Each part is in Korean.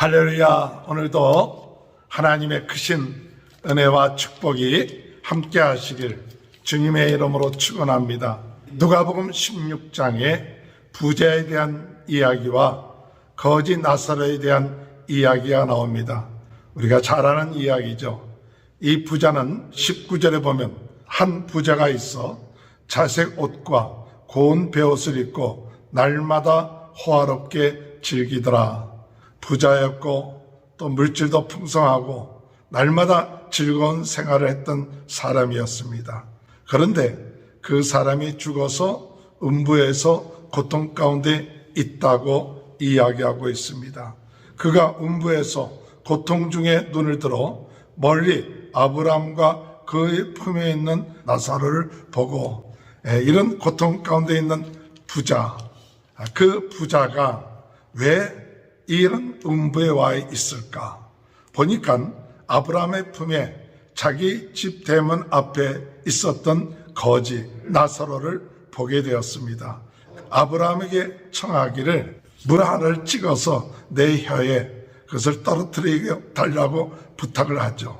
할렐루야. 오늘도 하나님의 크신 은혜와 축복이 함께 하시길 주님의 이름으로 축원합니다. 누가복음 16장에 부자에 대한 이야기와 거지 나사로에 대한 이야기가 나옵니다. 우리가 잘 아는 이야기죠. 이 부자는 19절에 보면 한 부자가 있어 자색 옷과 고운 베옷을 입고 날마다 호화롭게 즐기더라. 부자였고 또 물질도 풍성하고 날마다 즐거운 생활을 했던 사람이었습니다. 그런데 그 사람이 죽어서 음부에서 고통 가운데 있다고 이야기하고 있습니다. 그가 음부에서 고통 중에 눈을 들어 멀리 아브라함과 그의 품에 있는 나사로를 보고 에, 이런 고통 가운데 있는 부자, 아, 그 부자가 왜 이런 음부에 와 있을까? 보니까 아브라함의 품에 자기 집 대문 앞에 있었던 거지 나사로를 보게 되었습니다. 아브라함에게 청하기를 물 하나를 찍어서 내 혀에 그것을 떨어뜨리게 달라고 부탁을 하죠.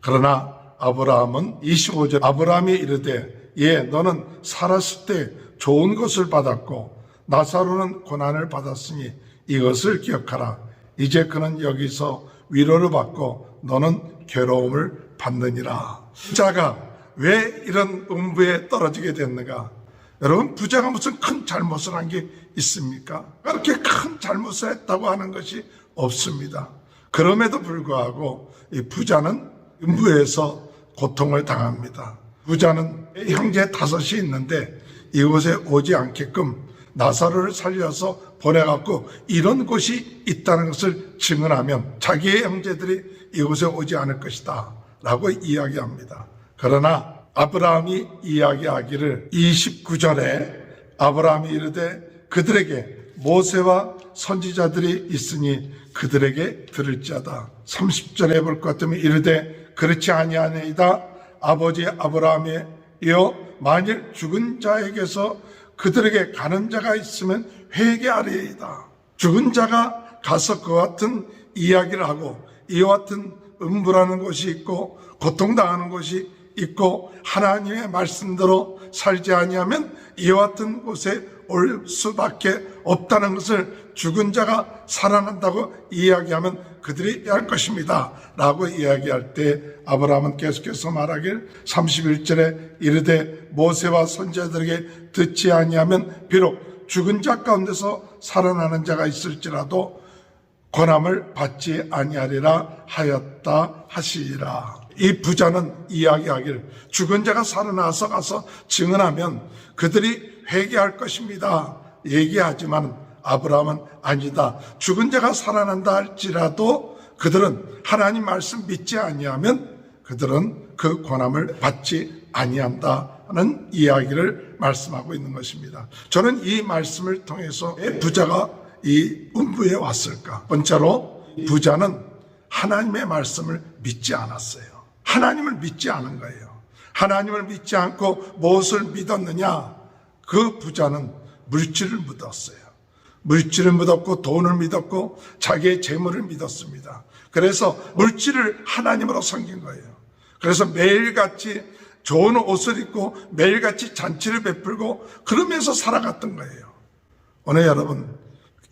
그러나 아브라함은 25절 아브라함이 이르되 예 너는 살았을 때 좋은 것을 받았고 나사로는 고난을 받았으니 이것을 기억하라. 이제 그는 여기서 위로를 받고 너는 괴로움을 받느니라. 부자가 왜 이런 음부에 떨어지게 됐는가? 여러분 부자가 무슨 큰 잘못을 한 게 있습니까? 그렇게 큰 잘못을 했다고 하는 것이 없습니다. 그럼에도 불구하고 이 부자는 음부에서 고통을 당합니다. 부자는 형제 다섯이 있는데 이곳에 오지 않게끔 나사로를 살려서 보내갖고 이런 곳이 있다는 것을 증언하면 자기의 형제들이 이곳에 오지 않을 것이다 라고 이야기합니다. 그러나 아브라함이 이야기하기를 29절에 아브라함이 이르되 그들에게 모세와 선지자들이 있으니 그들에게 들을지어다. 30절에 볼 것 같으면 이르되 그렇지 아니하니이다. 아버지 아브라함이여 만일 죽은 자에게서 그들에게 가는 자가 있으면 회개하리이다. 죽은 자가 가서 그 같은 이야기를 하고 이와 같은 음부라는 곳이 있고 고통당하는 곳이 있고 하나님의 말씀대로 살지 아니하면 이와 같은 곳에 올 수밖에 없다는 것을 죽은 자가 살아난다고 이야기하면 그들이 할 것입니다. 라고 이야기할 때 아브라함은 계속해서 말하길 31절에 이르되 모세와 선자들에게 듣지 아니하면 비록 죽은 자 가운데서 살아나는 자가 있을지라도 권함을 받지 아니하리라 하였다 하시리라. 이 부자는 이야기하길 죽은 자가 살아나서 가서 증언하면 그들이 회개할 것입니다. 얘기하지만 아브라함은 아니다. 죽은 자가 살아난다 할지라도 그들은 하나님 말씀 믿지 아니하면 그들은 그 권함을 받지 아니한다는 이야기를 말씀하고 있는 것입니다. 저는 이 말씀을 통해서 왜 부자가 이 음부에 왔을까? 번째로 부자는 하나님의 말씀을 믿지 않았어요. 하나님을 믿지 않은 거예요. 하나님을 믿지 않고 무엇을 믿었느냐? 그 부자는 물질을 믿었어요. 물질을 믿었고 돈을 믿었고 자기의 재물을 믿었습니다. 그래서 물질을 하나님으로 섬긴 거예요. 그래서 매일같이 좋은 옷을 입고 매일같이 잔치를 베풀고 그러면서 살아갔던 거예요. 오늘 여러분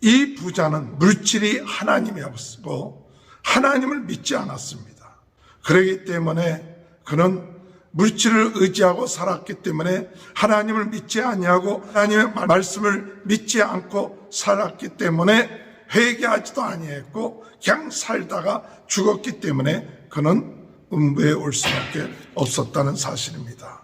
이 부자는 물질이 하나님이었고 하나님을 믿지 않았습니다. 그러기 때문에 그는 물질을 의지하고 살았기 때문에 하나님을 믿지 아니하고 하나님의 말씀을 믿지 않고 살았기 때문에 회개하지도 아니했고 그냥 살다가 죽었기 때문에 그는 음부에 올 수밖에 없었다는 사실입니다.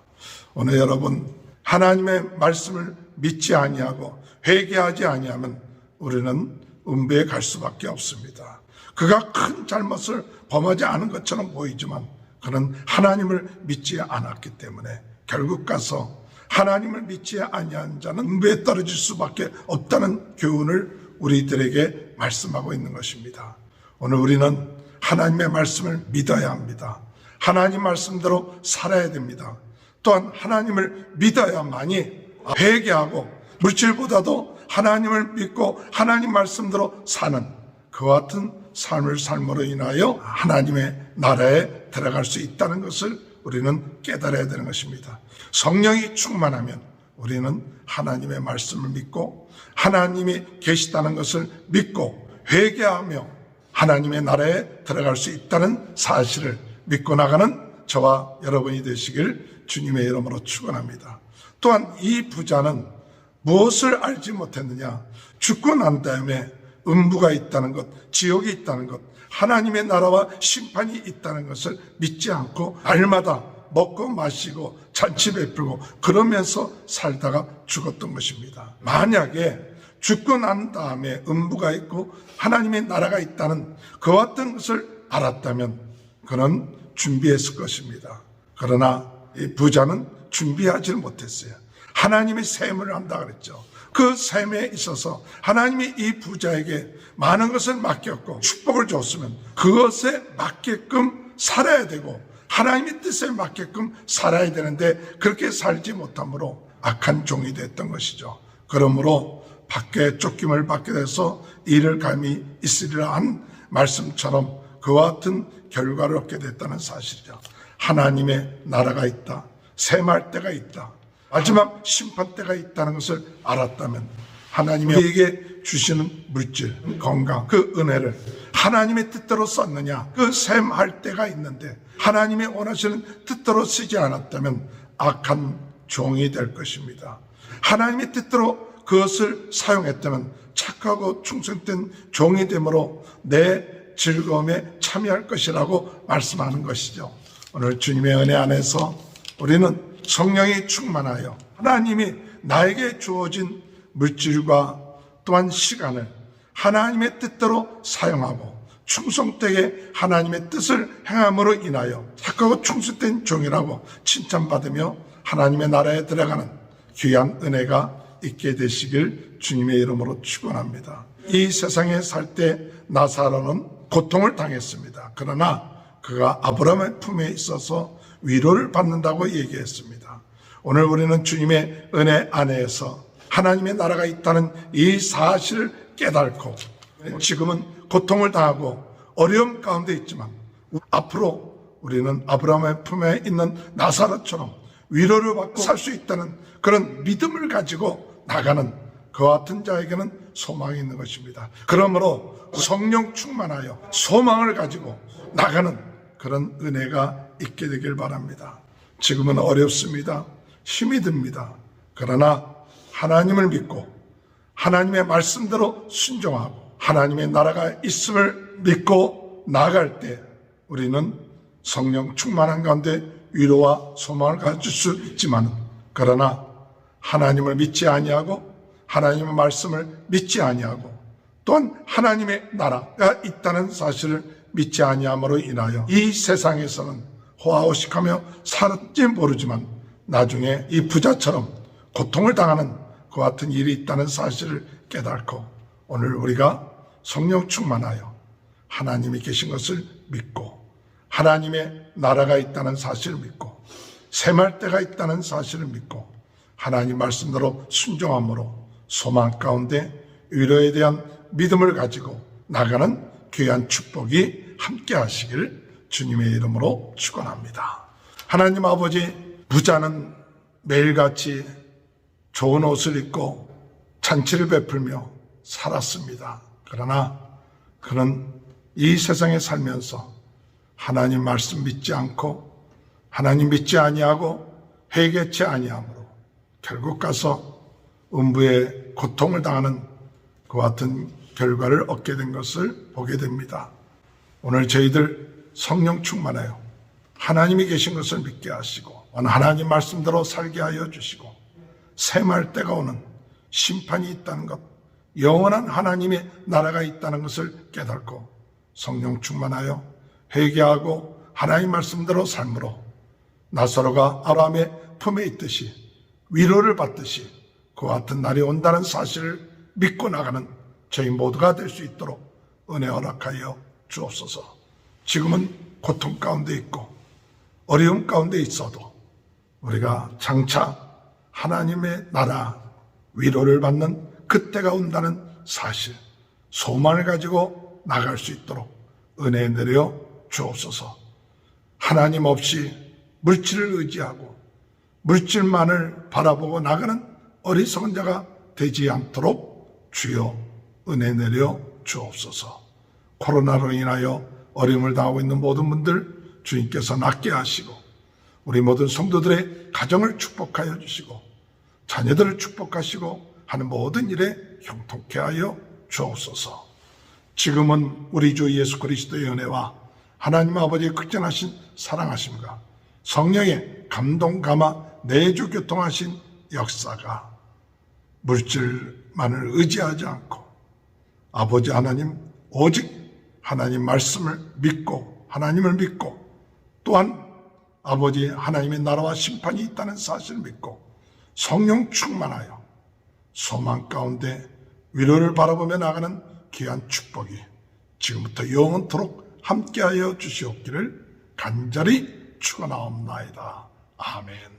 오늘 여러분 하나님의 말씀을 믿지 아니하고 회개하지 아니하면 우리는 음부에 갈 수밖에 없습니다. 그가 큰 잘못을 범하지 않은 것처럼 보이지만 그는 하나님을 믿지 않았기 때문에 결국 가서 하나님을 믿지 아니한 자는 음부에 떨어질 수밖에 없다는 교훈을 우리들에게 말씀하고 있는 것입니다. 오늘 우리는 하나님의 말씀을 믿어야 합니다. 하나님 말씀대로 살아야 됩니다. 또한 하나님을 믿어야만이 회개하고 물질보다도 하나님을 믿고 하나님 말씀대로 사는 그 같은 삶을 삶으로 인하여 하나님의 나라에 들어갈 수 있다는 것을 우리는 깨달아야 되는 것입니다. 성령이 충만하면 우리는 하나님의 말씀을 믿고 하나님이 계시다는 것을 믿고 회개하며 하나님의 나라에 들어갈 수 있다는 사실을 믿고 나가는 저와 여러분이 되시길 주님의 이름으로 축원합니다. 또한 이 부자는 무엇을 알지 못했느냐? 죽고 난 다음에 음부가 있다는 것, 지옥이 있다는 것, 하나님의 나라와 심판이 있다는 것을 믿지 않고 날마다 먹고 마시고 잔치 베풀고 그러면서 살다가 죽었던 것입니다. 만약에 죽고 난 다음에 음부가 있고 하나님의 나라가 있다는 그와 같은 것을 알았다면 그는 준비했을 것입니다. 그러나 이 부자는 준비하지 못했어요. 하나님의 셈을 한다 그랬죠. 그 셈에 있어서 하나님이 이 부자에게 많은 것을 맡겼고 축복을 줬으면 그것에 맞게끔 살아야 되고 하나님의 뜻에 맞게끔 살아야 되는데 그렇게 살지 못함으로 악한 종이 됐던 것이죠. 그러므로 밖에 쫓김을 받게 돼서 일을 감히 있으리라 한 말씀처럼 그와 같은 결과를 얻게 됐다는 사실이죠. 하나님의 나라가 있다. 셈할 때가 있다. 마지막 심판 때가 있다는 것을 알았다면 하나님이 우리에게 주시는 물질, 건강, 그 은혜를 하나님의 뜻대로 썼느냐? 그 셈할 때가 있는데 하나님의 원하시는 뜻대로 쓰지 않았다면 악한 종이 될 것입니다. 하나님의 뜻대로 그것을 사용했다면 착하고 충성된 종이 되므로 내 즐거움에 참여할 것이라고 말씀하는 것이죠. 오늘 주님의 은혜 안에서 우리는 성령이 충만하여 하나님이 나에게 주어진 물질과 또한 시간을 하나님의 뜻대로 사용하고 충성되게 하나님의 뜻을 행함으로 인하여 착하고 충성된 종이라고 칭찬받으며 하나님의 나라에 들어가는 귀한 은혜가 있게 되시길 주님의 이름으로 축원합니다. 이 세상에 살 때 나사로는 고통을 당했습니다. 그러나 그가 아브라함의 품에 있어서 위로를 받는다고 얘기했습니다. 오늘 우리는 주님의 은혜 안에서 하나님의 나라가 있다는 이 사실을 깨닫고 지금은 고통을 당하고 어려움 가운데 있지만 앞으로 우리는 아브라함의 품에 있는 나사로처럼 위로를 받고 살 수 있다는 그런 믿음을 가지고 나가는 그와 같은 자에게는 소망이 있는 것입니다. 그러므로 성령 충만하여 소망을 가지고 나가는 그런 은혜가 있게 되길 바랍니다. 지금은 어렵습니다. 힘이 듭니다. 그러나 하나님을 믿고 하나님의 말씀대로 순종하고 하나님의 나라가 있음을 믿고 나아갈 때 우리는 성령 충만한 가운데 위로와 소망을 가질 수 있지만 그러나 하나님을 믿지 아니하고 하나님의 말씀을 믿지 아니하고 또한 하나님의 나라가 있다는 사실을 믿지 아니함으로 인하여 이 세상에서는 호화호식하며 살았지 모르지만 나중에 이 부자처럼 고통을 당하는 그 같은 일이 있다는 사실을 깨닫고 오늘 우리가 성령 충만하여 하나님이 계신 것을 믿고 하나님의 나라가 있다는 사실을 믿고 샘할 때가 있다는 사실을 믿고 하나님 말씀대로 순종함으로 소망 가운데 위로에 대한 믿음을 가지고 나가는 귀한 축복이 함께 하시길 주님의 이름으로 축원합니다. 하나님 아버지 부자는 매일같이 좋은 옷을 입고 잔치를 베풀며 살았습니다. 그러나 그는 이 세상에 살면서 하나님 말씀 믿지 않고 하나님 믿지 아니하고 회개치 아니하므로 결국 가서 음부의 고통을 당하는 그와 같은 결과를 얻게 된 것을 보게 됩니다. 오늘 저희들 성령 충만하여 하나님이 계신 것을 믿게 하시고 하나님 말씀대로 살게 하여 주시고 샘할 때가 오는 심판이 있다는 것 영원한 하나님의 나라가 있다는 것을 깨닫고 성령 충만하여 회개하고 하나님 말씀대로 삶으로 나사로가 아람의 품에 있듯이 위로를 받듯이 그와 같은 날이 온다는 사실을 믿고 나가는 저희 모두가 될 수 있도록 은혜 허락하여 주옵소서. 지금은 고통 가운데 있고 어려움 가운데 있어도 우리가 장차 하나님의 나라 위로를 받는 그때가 온다는 사실, 소망을 가지고 나갈 수 있도록 은혜 내려 주옵소서. 하나님 없이 물질을 의지하고 물질만을 바라보고 나가는 어리석은 자가 되지 않도록 주여 은혜 내려 주옵소서. 코로나로 인하여 어려움을 당하고 있는 모든 분들 주님께서 낫게 하시고 우리 모든 성도들의 가정을 축복하여 주시고 자녀들을 축복하시고 하는 모든 일에 형통케 하여 주옵소서. 지금은 우리 주 예수 그리스도의 은혜와 하나님 아버지의 극전하신 사랑하심과 성령의 감동 감화 내주 교통하신 역사가 물질만을 의지하지 않고 아버지 하나님 오직 하나님 말씀을 믿고 하나님을 믿고 또한 아버지 하나님의 나라와 심판이 있다는 사실을 믿고 성령 충만하여 소망 가운데 위로를 바라보며 나가는 귀한 축복이 지금부터 영원토록 함께하여 주시옵기를 간절히 축원하옵나이다. 아멘.